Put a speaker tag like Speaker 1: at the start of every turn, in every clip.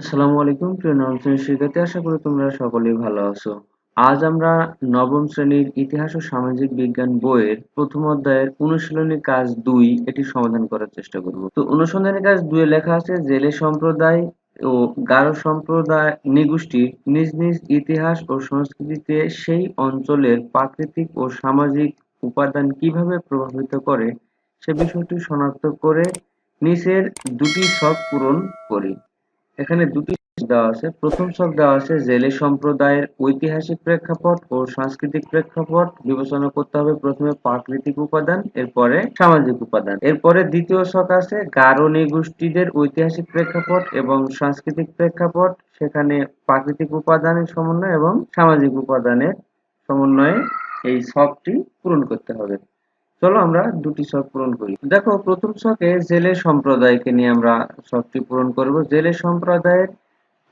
Speaker 1: আসসালামু আলাইকুম, প্রিয় নবম শ্রেণির শিক্ষার্থী। আশা করি তোমরা সকলেই ভালো আছো। আজ আমরা নবম শ্রেণির ইতিহাস ও সামাজিক বিজ্ঞান বইয়ের প্রথম অধ্যায়ের অনুশীলনী কাজ দুই এটি সমাধান করার চেষ্টা করব। তো অনুসন্ধানী কাজ দুয়ে লেখা আছে, জেলে সম্প্রদায় ও গারো সম্প্রদায় নিগোষ্ঠীর নিজ নিজ ইতিহাস ও সংস্কৃতিতে সেই অঞ্চলের প্রাকৃতিক ও সামাজিক উপাদান কীভাবে প্রভাবিত করে, সে বিষয়টি শনাক্ত করে নিচের দুটি শখ পূরণ করি। এখানে দুটি দেওয়া আছে। প্রথম ছক দেওয়া আছে জেলে সম্প্রদায়ের ঐতিহাসিক প্রেক্ষাপট ও সাংস্কৃতিক প্রেক্ষাপট। বিবেচনা করতে হবে প্রথমে প্রাকৃতিক উপাদান, এরপরে সামাজিক উপাদান। এরপরে দ্বিতীয় শখ আছে গারো নৃগোষ্ঠীদের ঐতিহাসিক প্রেক্ষাপট এবং সাংস্কৃতিক প্রেক্ষাপট। সেখানে প্রাকৃতিক উপাদানের সমন্বয় এবং সামাজিক উপাদানের সমন্বয়ে এই শখটি পূরণ করতে হবে। চলো আমরা দুটি শখ পূরণ করি। দেখো, প্রথম শখে জেলে সম্প্রদায়কে নিয়ে আমরা শখটি পূরণ করব। জেলে সম্প্রদায়ের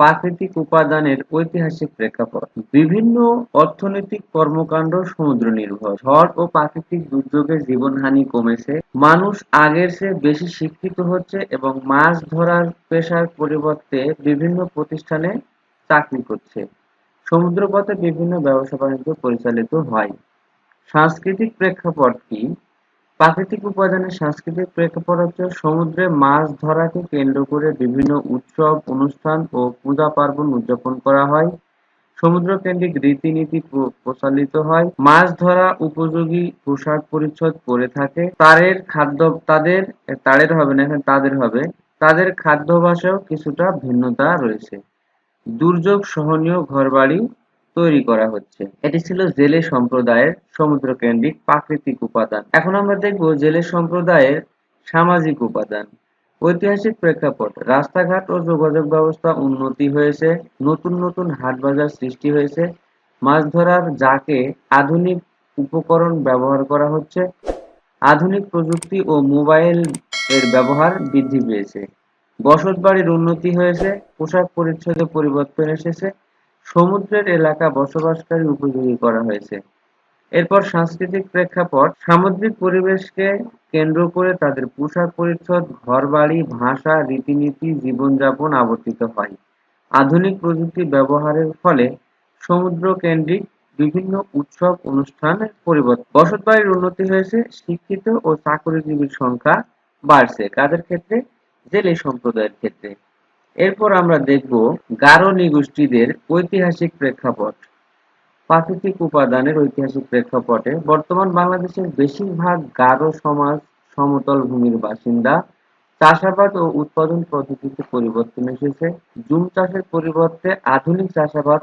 Speaker 1: প্রাকৃতিক উপাদানের ঐতিহাসিক প্রেক্ষাপট। বিভিন্ন অর্থনৈতিক কর্মকাণ্ড সমুদ্র নির্ভর ঝড় ও প্রাকৃতিক দুর্যোগে জীবনহানি কমেছে। মানুষ আগের চেয়ে বেশি শিক্ষিত হচ্ছে এবং মাছ ধরার পেশার পরিবর্তে বিভিন্ন প্রতিষ্ঠানে চাকরি করছে। সমুদ্রপথে বিভিন্ন ব্যবসা বাণিজ্য পরিচালিত হয়। সাংস্কৃতিক প্রেক্ষাপট কি? প্রাকৃতিক উপাদানের সাংস্কৃতিক প্রেক্ষাপট হচ্ছে সমুদ্রে মাছ ধরাকে কেন্দ্র করে বিভিন্ন উৎসব, অনুষ্ঠান ও পূজা পার্বণ উদযাপন করা হয়। সমুদ্র কেন্দ্রিক রীতিনীতি প্রচালিত হয়। মাছ ধরা উপযোগী পোশাক পরিচ্ছদ পরে থাকে। তারের খাদ্য, তাদের তারের হবে না, এখানে তাদের হবে। তাদের খাদ্যাভ্যাসেও কিছুটা ভিন্নতা রয়েছে। দুর্যোগ সহনীয় ঘরবাড়ি তৈরি করা হচ্ছে। এটি ছিল জেলে সম্প্রদায়ের সমুদ্র কেন্দ্রিক প্রাকৃতিক উপাদান। এখন আমরা দেখব জেলে সম্প্রদায়ের সামাজিক উপাদান। ঐতিহাসিক প্রেক্ষাপট, রাস্তাঘাট ও যোগাযোগ ব্যবস্থা উন্নতি হয়েছে, নতুন নতুন হাট বাজার সৃষ্টি হয়েছে, মাছ ধরার যাকে আধুনিক উপকরণ ব্যবহার করা হচ্ছে, আধুনিক প্রযুক্তি ও মোবাইল এর ব্যবহার বৃদ্ধি পেয়েছে। বসত বাড়ির উন্নতি হয়েছে, পোশাক পরিচ্ছদে পরিবর্তন এসেছে সমুদ্রের এলাকা বসবাসকারী উপযোগী করা হয়েছে। এরপর সাংস্কৃতিক প্রেক্ষাপট, সামুদ্রিক পরিবেশকে কেন্দ্র করে তাদের পোশাক পরিচ্ছদ, ঘরবাড়ি, ভাষা, রীতিনীতি, জীবনযাপন আবর্তিত হয়। আধুনিক প্রযুক্তি ব্যবহারের ফলে সমুদ্র কেন্দ্রিক বিভিন্ন উৎসব অনুষ্ঠানের পরিবর্তন বসত বাড়ির উন্নতি হয়েছে, শিক্ষিত ও চাকরিজীবীর সংখ্যা বাড়ছে। কাদের ক্ষেত্রে? জেলে সম্প্রদায়ের ক্ষেত্রে। এরপর আমরা দেখব গারো নৃগোষ্ঠীদের ঐতিহাসিক প্রেক্ষাপট। প্রাকৃতিক উপাদানের ঐতিহাসিক প্রেক্ষাপটে বর্তমান বাংলাদেশের বেশিরভাগ গারো সমাজ সমতল ভূমির বাসিন্দা। চাষাবাদ ও উৎপাদন পদ্ধতিতে পরিবর্তন এসেছে। জুম চাষের পরিবর্তে আধুনিক চাষাবাদ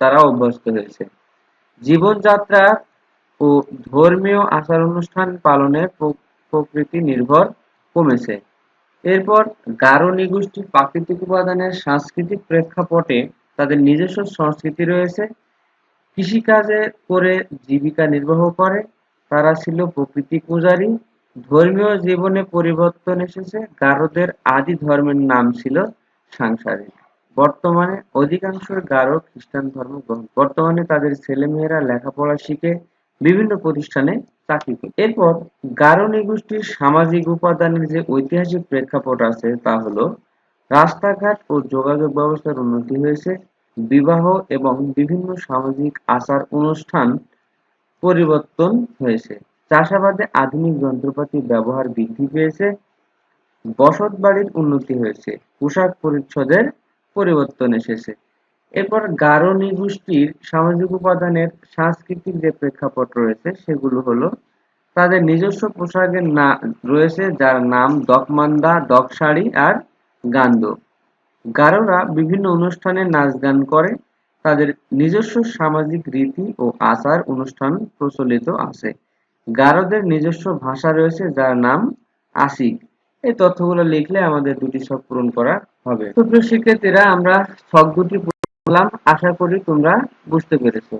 Speaker 1: তারা অভ্যস্ত হয়েছে। জীবনযাত্রা ও ধর্মীয় আচার অনুষ্ঠান পালনের প্রকৃতি নির্ভর কমেছে। এরপর গারো নৃগোষ্ঠীর প্রাকৃতিক উপাদানের সাংস্কৃতিক প্রেক্ষাপটে তাদের নিজস্ব সংস্কৃতি রয়েছে। কৃষিকাজে করে জীবিকা নির্বাহ করে। তারা ছিল প্রকৃতি পূজারী। ধর্মীয় জীবনে পরিবর্তন এসেছে। গারোদের আদি ধর্মের নাম ছিল সাংসারিক। বর্তমানে অধিকাংশ গারো খ্রিস্টান ধর্ম গ্রহণ বর্তমানে তাদের ছেলেমেয়েরা লেখাপড়া শিখে বিভিন্ন প্রতিষ্ঠানে চাকরি করে। এরপর গারো নৃগোষ্ঠীর সামাজিক উপাদানের যে ঐতিহাসিক প্রেক্ষাপট আছে তা হলো, রাস্তাঘাট ও যোগাযোগ ব্যবস্থার উন্নতি হয়েছে, বিবাহ এবং বিভিন্ন সামাজিক আচার অনুষ্ঠান পরিবর্তন হয়েছে। চাষাবাদে আধুনিক যন্ত্রপাতি ব্যবহার বৃদ্ধি পেয়েছে বসত বাড়ির উন্নতি হয়েছে, পোশাক পরিচ্ছদের পরিবর্তন এসেছে। এরপর গারো নৃগোষ্ঠীর সামাজিক উপাদানের সাংস্কৃতিক যে প্রেক্ষাপট রয়েছে, সেগুলো হলো তাদের নিজস্ব পোশাকের না, রয়েছে যার নাম দকমান্দা দকশাড়ি আর গান্দ। গারোরা বিভিন্ন অনুষ্ঠানে নাচ গান করে। তাদের নিজস্ব সামাজিক রীতি ও আচার অনুষ্ঠান প্রচলিত আছে। গারোদের নিজস্ব ভাষা রয়েছে যার নাম আসিক এই তথ্যগুলো লিখলে আমাদের দুটি শখ পূরণ করা হবে। সুপ্রিয় শিক্ষার্থীরা, আমরা শখ দুটি বললাম, আশা করি তোমরা বুঝতে পেরেছ।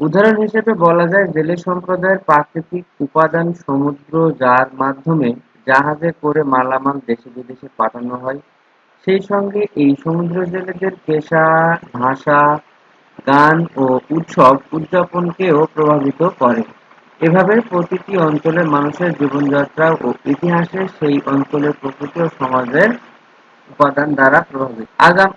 Speaker 1: উদাহরণ হিসেবে বলা যায়, জেলে সম্প্রদায়ের প্রাকৃতিক উপাদান সমুদ্র যার মাধ্যমে জাহাজে করে মালামাল দেশে বিদেশে পাঠানো হয়। সেই সঙ্গে এই সমুদ্র জেলেদের পেশা, ভাষা, গান ও উৎসব উদযাপনকেও প্রভাবিত করে। এভাবে প্রতিটি অঞ্চলের মানুষের জীবনযাত্রা ও ইতিহাসে সেই অঞ্চলের প্রকৃতি ও সমাজের উপাদান দ্বারা প্রভাবিত। আগাম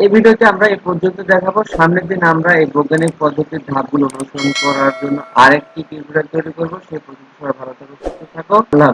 Speaker 1: এই ভিডিওতে আমরা এই পর্যন্ত দেখাবো। সামনের দিন আমরা এই বৈজ্ঞানিক পদ্ধতির ধাপগুলো অনুসরণ করার জন্য আরেকটি টিউটোরিয়াল তৈরি করব। সেই পর্যন্ত সবাই ভালো থাকো, সুস্থ থাকো। আল্লাহ